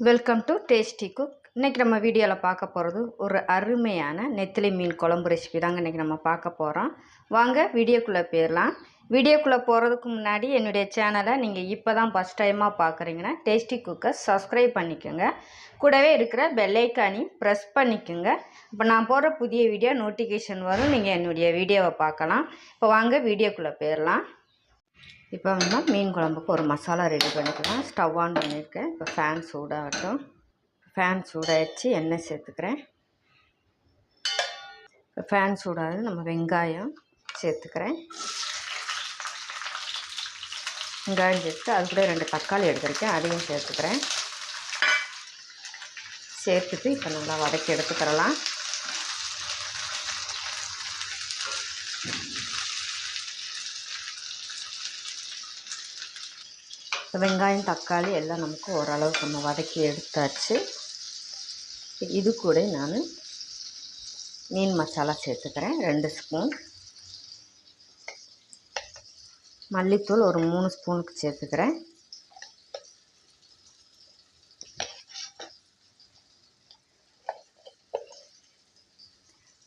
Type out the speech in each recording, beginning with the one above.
Welcome to tasty cook இன்றைக்கி நம்ம வீடியோவில் பார்க்க போகிறது ஒரு அருமையான நெத்திலி மீன் குழம்பு ரெசிபி தாங்க இன்றைக்கி நம்ம பார்க்க போகிறோம் வாங்க வீடியோக்குள்ளே போயிடலாம் வீடியோக்குள்ளே போகிறதுக்கு முன்னாடி என்னுடைய சேனலை நீங்கள் இப்போ தான் ஃபஸ்ட் டைமாக பார்க்குறீங்கன்னா டேஸ்டி குக்கை சப்ஸ்கிரைப் பண்ணிக்கோங்க. கூடவே இருக்கிற பெல்லைக்கானையும் ப்ரெஸ் பண்ணிக்கோங்க. இப்போ நான் போடுற புதிய வீடியோ நோட்டிஃபிகேஷன் வரும் நீங்கள் என்னுடைய வீடியோவை பார்க்கலாம். இப்போ வாங்க வீடியோக்குள்ளே போயிடலாம் இப்போ வந்து மீன் குழம்புக்கு ஒரு மசாலா ரெடி பண்ணிக்கலாம். ஸ்டவ் ஆன் பண்ணியிருக்கேன். இப்போ ஃபேன் சூடாகட்டும். ஃபேன் சூடாகிடுச்சு எண்ணெய் சேர்த்துக்கிறேன். இப்போ ஃபேன் சூடாகுது. நம்ம வெங்காயம் சேர்த்துக்கிறேன். வெங்காயம் சேர்த்து அது கூட ரெண்டு தக்காளி எடுத்துருக்கேன். அதையும் சேர்த்துக்கிறேன். சேர்த்துட்டு இப்போ நல்லா வதக்கி எடுத்துக்கிறலாம். வெங்காயம் தக்காளி எல்லாம் நமக்கு ஓரளவுக்கு நம்ம வதக்கி எடுத்தாச்சு. இது கூட நான் மீன் மசாலா சேர்த்துக்கிறேன். ரெண்டு ஸ்பூன். மல்லித்தூள் ஒரு மூணு ஸ்பூனுக்கு சேர்த்துக்கிறேன்.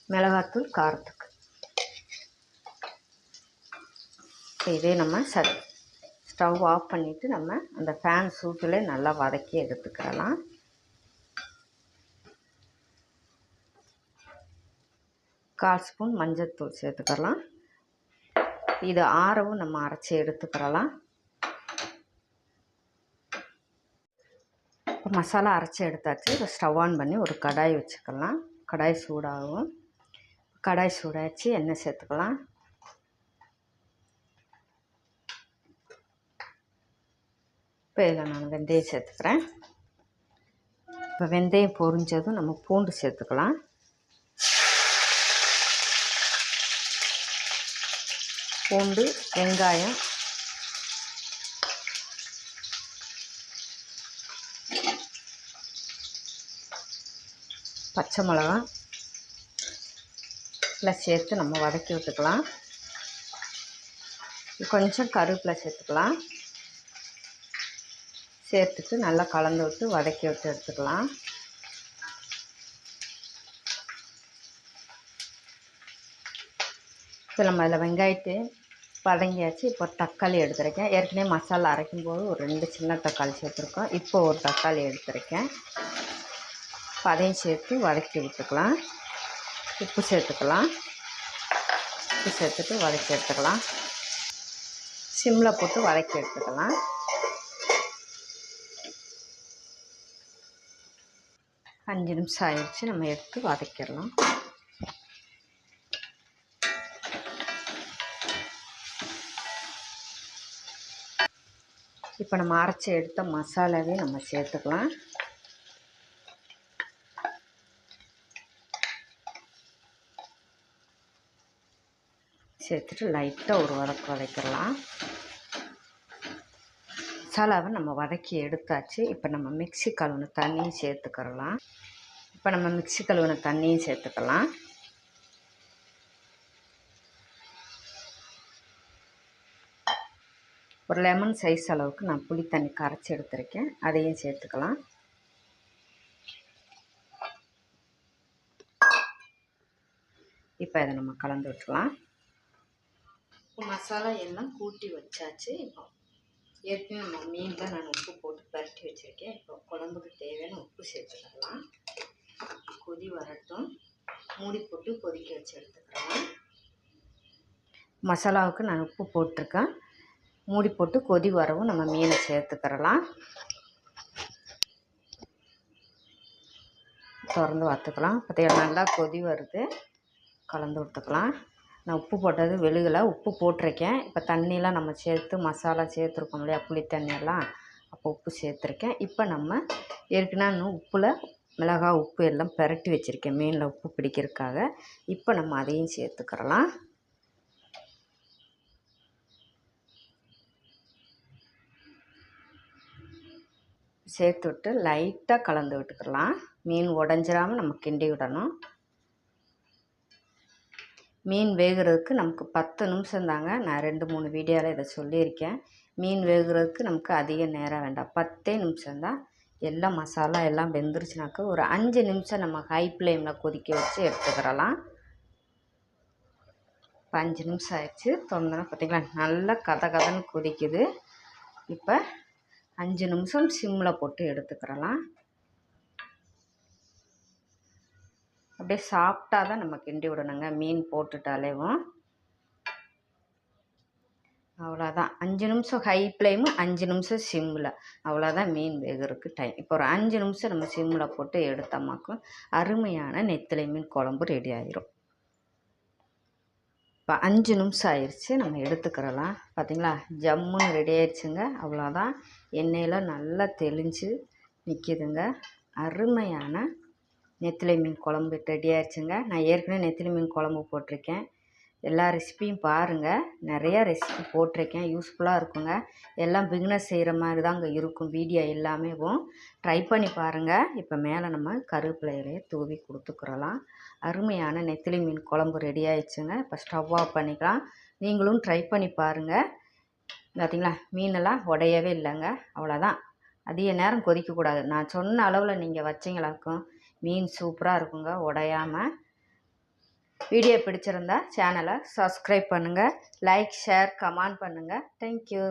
மிளகாத்தூள் காரத்துக்கு. இதே நம்ம சரி ஸ்டவ் ஆஃப் பண்ணிவிட்டு நம்ம அந்த ஃபேன் சூட்டில் நல்லா வதக்கி எடுத்துக்கிறலாம் கால் ஸ்பூன் மஞ்சள்தூள் சேர்த்துக்கலாம். இது ஆறவும் நம்ம அரைச்சி எடுத்துக்கிறலாம் இப்போ மசாலா அரைச்சி எடுத்தாச்சு. இப்போ ஸ்டவ் ஆன் பண்ணி ஒரு கடாய் வச்சுக்கலாம். கடாய் சூடாகும். கடாய் சூடாச்சு எண்ணெய் சேர்த்துக்கலாம். இப்போ இதில் நான் வெந்தயம் சேர்த்துக்கிறேன். இப்போ வெந்தயம் பொரிஞ்சதும் நம்ம பூண்டு சேர்த்துக்கலாம். பூண்டு வெங்காயம். பச்சை மிளகா எல்லாம் சேர்த்து நம்ம வதக்கி விட்டுக்கலாம். கொஞ்சம் கருவேப்பிலை சேர்த்துக்கலாம். சேர்த்துட்டு நல்லா கலந்து விட்டு வதக்கி விட்டு எடுத்துக்கலாம். இப்போ நம்ம அதில் வெங்காயத்தை வதங்கியாச்சு. இப்போ தக்காளி எடுத்துருக்கேன். ஏற்கனவே மசாலா அரைக்கும் போது ஒரு ரெண்டு சின்ன தக்காளி சேர்த்துருக்கோம். இப்போ ஒரு தக்காளி எடுத்துருக்கேன். அதையும் சேர்த்து வதக்கி விட்டுக்கலாம். உப்பு சேர்த்துக்கலாம். உப்பு சேர்த்துட்டு வதக்கி எடுத்துக்கலாம். சிம்மில் போட்டு வதக்கி எடுத்துக்கலாம். அஞ்சு நிமிஷம் ஆயிடுச்சு நம்ம எடுத்து வதக்கிடலாம் இப்போ நம்ம அரைச்சி எடுத்த மசாலாவே நம்ம சேர்த்துக்கலாம் சேர்த்துட்டு லைட்டாக ஒரு வதக்கு வதக்கிடலாம் மசாலாவை நம்ம வதக்கி எடுத்தாச்சு. இப்போ நம்ம மிக்சி கழுவுன தண்ணியும் சேர்த்துக்கிறலாம். இப்போ நம்ம மிக்சி கழுவுன தண்ணியும் சேர்த்துக்கலாம். ஒரு லெமன் சைஸ் அளவுக்கு நான் புளி தண்ணி கரைச்சி எடுத்திருக்கேன். அதையும் சேர்த்துக்கலாம். இப்போ இதை நம்ம கலந்து விட்டுலாம் மசாலா எல்லாம் கூட்டி வச்சாச்சு. இப்போ ஏற்கனவே நம்ம மீனில் நான் உப்பு போட்டு பரட்டி வச்சுருக்கேன். இப்போ குழம்புக்கு தேவையான உப்பு சேர்த்துக்கலாம். கொதி வரட்டும். மூடி போட்டு கொதிக்க வச்சு எடுத்துக்கலாம். மசாலாவுக்கு நான் உப்பு போட்டிருக்கேன். மூடி போட்டு கொதி வரவும் நம்ம மீனை சேர்த்துக்கிறலாம். திறந்து வறுத்துக்கலாம். பார்த்தீங்கன்னா நல்லா கொதி வருது. கலந்து விட்டுக்கலாம். நான் உப்பு போட்டது வெளுகலை உப்பு போட்டிருக்கேன். இப்போ தண்ணியெலாம் நம்ம சேர்த்து மசாலா சேர்த்துருக்கோம் இல்லையா புளி தண்ணியெல்லாம். அப்போ உப்பு சேர்த்துருக்கேன். இப்போ நம்ம ஏற்கனவே இன்னும் உப்பில் மிளகாய் உப்பு எல்லாம் பெரட்டி வச்சுருக்கேன். மீனில் உப்பு பிடிக்கிறதுக்காக. இப்போ நம்ம அதையும் சேர்த்துக்கிறலாம். சேர்த்து விட்டு லைட்டாக கலந்து விட்டுக்கலாம். மீன் உடஞ்சிராமல் நம்ம கிண்டி விடணும். மீன் வேகிறதுக்கு நமக்கு பத்து நிமிஷம் தாங்க. நான் ரெண்டு மூணு வீடியோவில் இதை சொல்லியிருக்கேன். மீன் வேகிறதுக்கு நமக்கு அதிக நேரம் வேண்டாம். பத்தே நிமிஷம்தான் எல்லாம் மசாலா எல்லாம் வெந்துருச்சுனாக்கா ஒரு அஞ்சு நிமிஷம் நம்ம ஹை ஃப்ளேமில் கொதிக்க வச்சு எடுத்துக்கிறலாம். இப்போ அஞ்சு நிமிஷம் ஆயிடுச்சு. திறந்தோன்னா பார்த்திங்களா நல்லா கத கதன்னு கொதிக்குது. இப்போ அஞ்சு நிமிஷம் சிம்மில் போட்டு எடுத்துக்கிறலாம். அப்படியே சாப்பிட்டா தான் நம்ம கிண்டி விடணுங்க. மீன் போட்டுட்டாலேவும் அவ்வளோதான். அஞ்சு நிமிஷம் ஹை ஃப்ளேமு அஞ்சு நிமிஷம் சிம்மில் அவ்வளோதான் மீன் வேகிறதுக்கு டைம் இப்போ ஒரு அஞ்சு நிமிஷம் நம்ம சிம்மில் போட்டு எடுத்தோமாக்கும் அருமையான நெத்திலை மீன் குழம்பு ரெடி ஆயிரும். இப்போ அஞ்சு நிமிஷம் ஆயிடுச்சு நம்ம எடுத்துக்கிறலாம். பார்த்தீங்களா? ஜம்முன்னு ரெடி ஆயிடுச்சுங்க அவ்வளோதான். எண்ணெயில் நல்லா தெளிஞ்சு நிற்கிதுங்க அருமையான நெத்திலி மீன் குழம்பு ரெடி ஆயிடுச்சுங்க. நான் ஏற்கனவே நெத்திலி மீன் குழம்பு போட்டிருக்கேன். எல்லா ரெசிப்பியும் பாருங்கள் நிறையா ரெசிபி போட்டிருக்கேன். யூஸ்ஃபுல்லாக இருக்குங்க. எல்லாம் பிகினஸ் செய்கிற மாதிரி தாங்க இருக்கும் வீடியோ எல்லாமேவும் ட்ரை பண்ணி பாருங்கள் இப்போ மேலே நம்ம கருவேப்பிலையிலையே தூவி கொடுத்துக்கிறலாம். அருமையான நெத்திலி மீன் குழம்பு ரெடி ஆயிடுச்சுங்க. இப்போ ஸ்டவ் ஆஃப் பண்ணிக்கலாம். நீங்களும் ட்ரை பண்ணி பாருங்கள் பார்த்தீங்களா மீனெல்லாம் உடையவே இல்லைங்க. அவ்வளோதான் அதிக நேரம் கொதிக்கக்கூடாது. நான் சொன்ன அளவில் நீங்கள் வச்சிங்களாக்கும் மீன் சூப்பராக இருக்குங்க உடையாமல் வீடியோ பிடிச்சிருந்தா சேனலை சப்ஸ்கிரைப் பண்ணுங்கள் லைக் ஷேர் கமெண்ட் பண்ணுங்கள் தேங்க்யூ